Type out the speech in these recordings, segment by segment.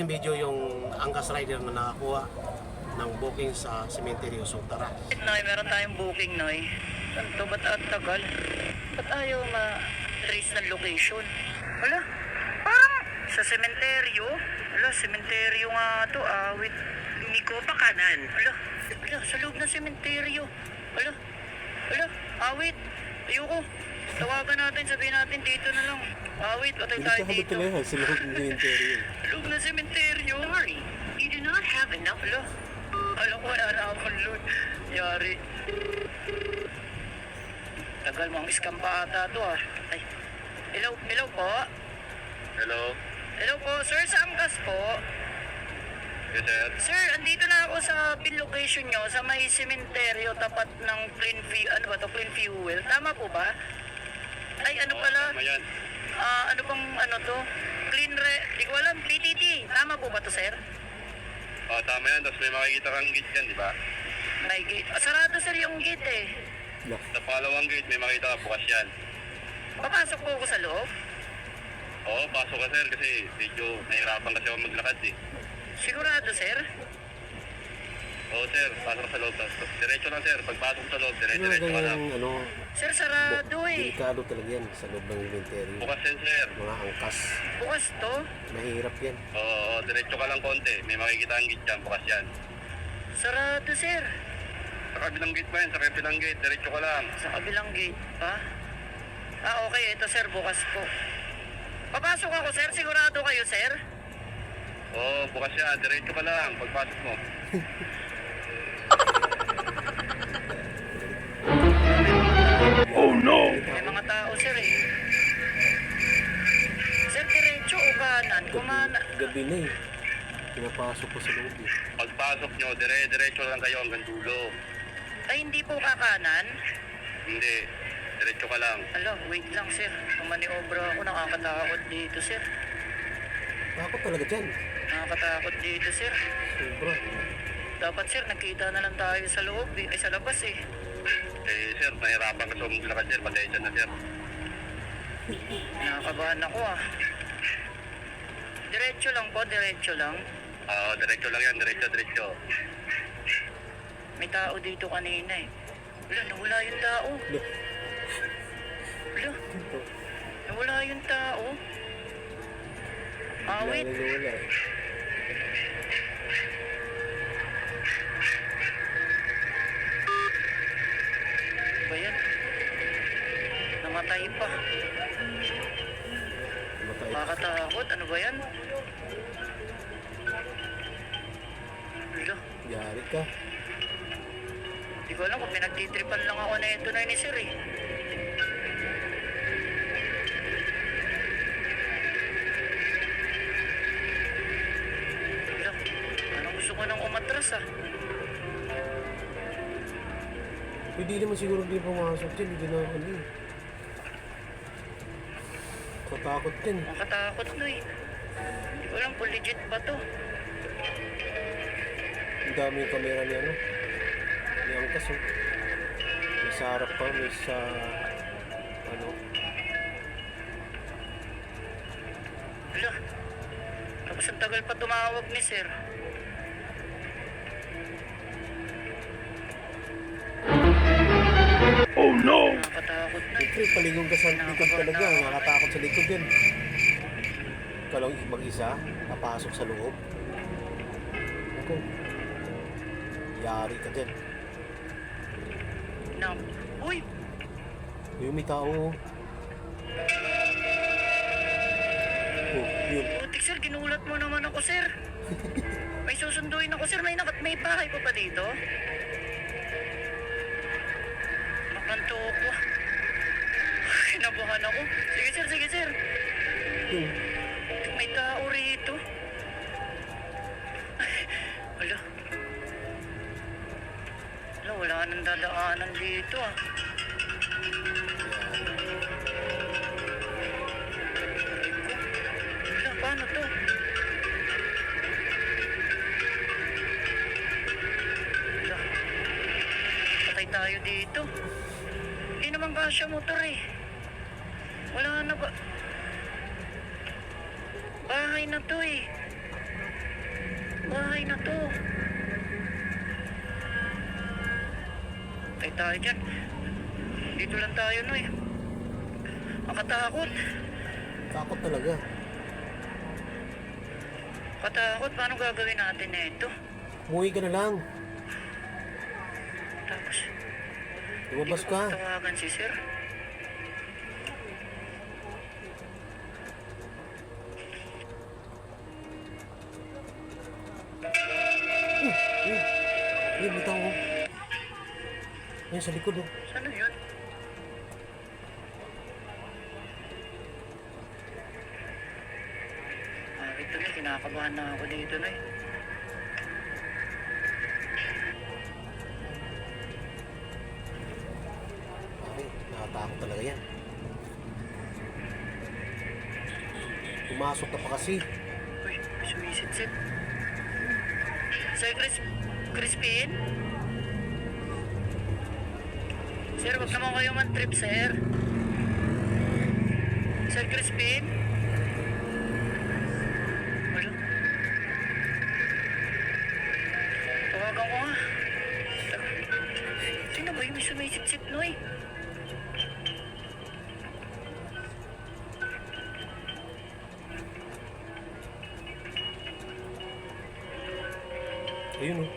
unboxing video yung Angkas Rider na nakakuha ng booking sa Cementerio Sotara. Noy, meron tayong booking, Noy. Saan to? Ba't ang tagal? Ba't ayaw ma-trace ng location? Wala. Parang sa sementeryo. Wala, sementeryo nga to. Awit. Lumiko pa kanan. Wala. Wala, sa loob ng sementeryo. Wala. Wala, awit. Ayoko. Tawagan natin, sabihin natin dito na lang. Awit, patay tayo dito. yan, sila yung interior. Loob ng sementeryo. Sorry, you do not have enough. Alo, alam ko wala na akong load. Yari. Tagal mong scam pa ata to ah. Ay. Hello, hello po. Hello? Hello po, sir, sa Angkas po. Yes, sir. Sir, andito na ako sa pin location nyo, sa may sementeryo tapat ng Clean Fuel, ano ba to, Clean Fuel. Tama po ba? Ay, ano pala? Ah, ano bang ano to? Clean re... Di ko alam, PTT. Tama po ba to, sir? Oo, tama yan. Tapos may makikita kang gate yan, di ba? May gate. Ah, sarado sir yung gate eh. Sa pangalawang gate, may makita ka bukas yan. Papasok po ako sa loob. Oo, pasok ka, sir, kasi medyo nahirapan kasi ako maglakad, eh. Sigurado sir. Oo, sir, pasok sa loob. Tapos, diretso lang, sir. Pagpasok sa loob, Ano dire-diretso ka lang. ganyan, ano, Sir, sarado eh. delikado talaga yan sa loob ng inventory. Bukas yan, sir. Mga angkas, Bukas to. mahirap yan. Oo, oo, diretso ka lang konti. May makikita ang gate yan, bukas yan. Sarado sir. Sa kabilang gate pa yan, sa kabilang gate, diretso ka lang. Sa kabilang gate pa. Ah, okay. Ito sir, bukas po. Papasok ako sir. Sigurado kayo sir. Oo, bukas yan, diretso ka lang. Pagpasok mo. May mga tao sir eh. Sir, diretso o kanan? Kumana. Gabi na eh. Pinapasok ko sa loob eh. Pagpasok nyo, dire-diretso lang kayo hanggang dulo. Ay, hindi po kakanan. Hindi, diretso ka lang. Alo, wait lang sir. Kumaniobra ako. Nakakatakot dito sir. Takot talaga dyan. Nakakatakot dito sir. Sobra. Dapat sir, nagkita na lang tayo sa loob eh. Ay, sa labas eh. Eh, sir, nahirapan ka sa maglakad, sir. Pasensya na, sir. Nakakabahan ako ah. Diretso lang po, diretso lang. Oo, diretso lang yan, diretso, diretso. May tao dito kanina eh. Wala, nawala yung tao. Wala, nawala yung tao. Ah, wait. Wala Ba yan? Namatay pa. Matay. Nakakatakot. Ano ba yan? Wala. Yari ka. Hindi ko alam kung pinagtitripan lang ako na ito na ni Sir eh. Wala. Parang gusto ko nang umatras ah. Pwede naman siguro di pumasok dyan. Hindi na ano eh. Katakot din. Nakatakot no eh. Hindi ko alam kung legit ba to. Ang dami yung kamera ni ano. Ni Angkas oh. May sa harap pa, may sa ano. Wala. Tapos ang tagal pa tumawag ni Sir. No! Nakakatakot na. Siyempre, paligong ka sa likod talaga. Nakakatakot sa likod din. Ikaw lang mag-isa, papasok sa loob. Ako. Yari ka din. Na, uy! Yung may tao. oh. Oh, yun. Butik sir, ginulat mo naman ako sir. May susunduin ako sir, may, nakat may bahay pa pa dito. Nakanto ko. Kinabahan ako. Sige sir, sige sir. Yun. May tao rito. Wala. Wala, wala nang dadaanan dito ah. Wala, paano to? Wala. Tayo dito ng basya motor eh. Wala na ba... Bahay na to eh. Bahay na to. Ay tayo dyan. Dito lang tayo no eh. Makatakot. Takot talaga. Katakot, paano gagawin natin na ito? Umuwi ka na lang. Tapos, Lumabas hindi ka. tawagan si Sir. Ayun. Ayun, bitaw ko. Ayun, sa likod oh. Saan na yun? Ah, ito na. Kinakabahan na ako dito na eh. Talaga yan. Pumasok na pa kasi. May sumisit-sit. Sir Chris... Crispin? Sir, wag naman kayo man-trip, sir. Sir Crispin? Wala. Tawagan ko nga. Sino ba yung may sumisit-sit, Noy? Ayun oh.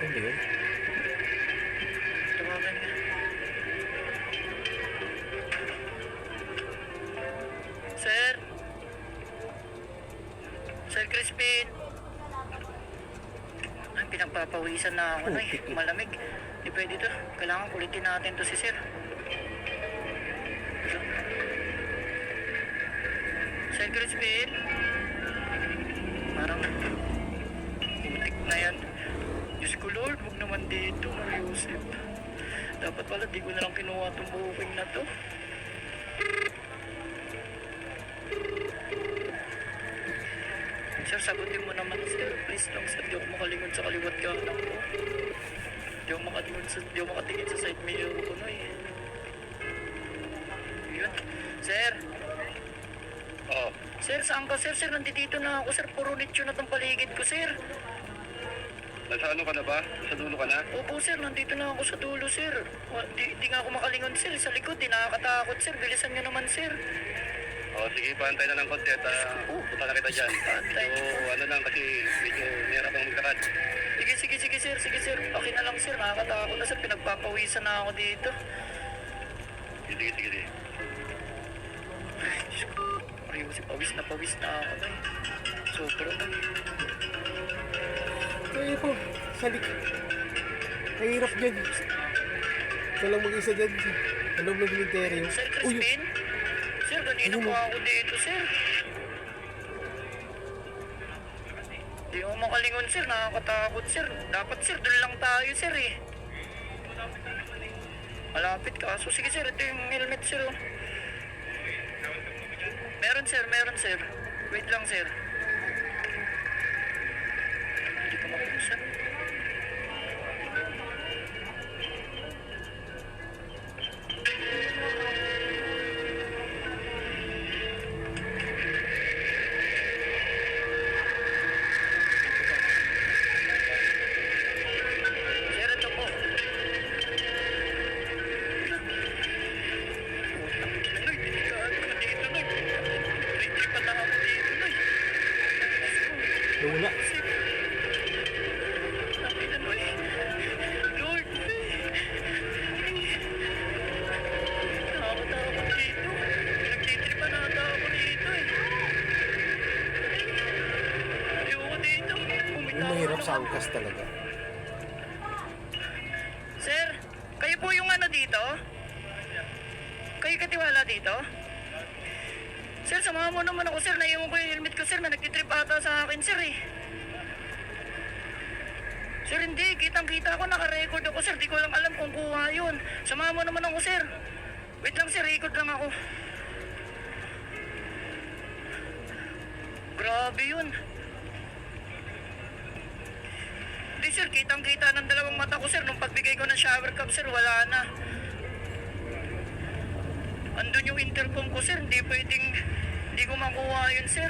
Yun? Ba yun? Tawagan nga. Sir? Sir Crispin? Ay, pinagpapawisan na ako na eh. Malamig. Di pwede to. Kailangan kulitin natin to si Sir. Sir Crispin? Naman dito, Mariusip. Dapat pala di ko na lang kinuha itong booking na to. Sir, sagutin mo naman, sir. Please lang, sir. Di ako makalingon sa kaliwat ka ko. Di ako makatingin sa, di ako makatingin sa side mirror ko na eh. Yun. Sir, Oo. sir, saan ka, sir? Sir, nandito na ako, sir. Puro nicho na tong paligid ko, sir. Nasa ano ka na ba? Sa dulo ka na? Opo, sir. Nandito na ako sa dulo, sir. Wa- Di, di nga ako makalingon, sir. Sa likod, di nakakatakot, sir. Bilisan nyo naman, sir. Oo, sige, pantay na ng konti at uh, punta na kita dyan. Pantay. So, ano lang kasi medyo mayroon akong magkakad. Sige, sige, sige, sir. Sige, sir. Okay na lang, sir. Nakakatakot na, sir. Pinagpapawisan na ako dito. Sige, sige, sige. sige. Ay, Diyos ko. Pawis na pawis na ako. Sobra Ayun po. Sa likod. Mahirap dyan. Ikaw lang mag-isa dyan. Sa loob ng cemetery. Sir Crispin? Sir, kanina oh. ako dito, sir. Di ako makalingon, sir. Nakakatakot, sir. Dapat, sir, doon lang tayo, sir, eh. Malapit ka. So, sige, sir. Ito yung helmet, sir, oh. Meron, sir. Meron, sir. Wait lang, sir. Hindi angkas talaga. Sir, kayo po yung ano dito? Kayo katiwala dito? Sir, samahan mo naman ako, sir. Naiwan ko yung helmet ko, sir. Na nagtitrip ata sa akin, sir, eh. Sir, hindi. Kitang-kita ko. Naka-record ako, sir. Di ko lang alam kung kuha yun. Samahan mo naman ako, sir. Wait lang, sir. Record lang ako. Grabe yun. Hindi sir, kitang-kita ng dalawang mata ko sir. Nung pagbigay ko ng shower cup sir, wala na. Andun yung intercom ko sir. Hindi pwedeng, hindi ko makuha yun sir.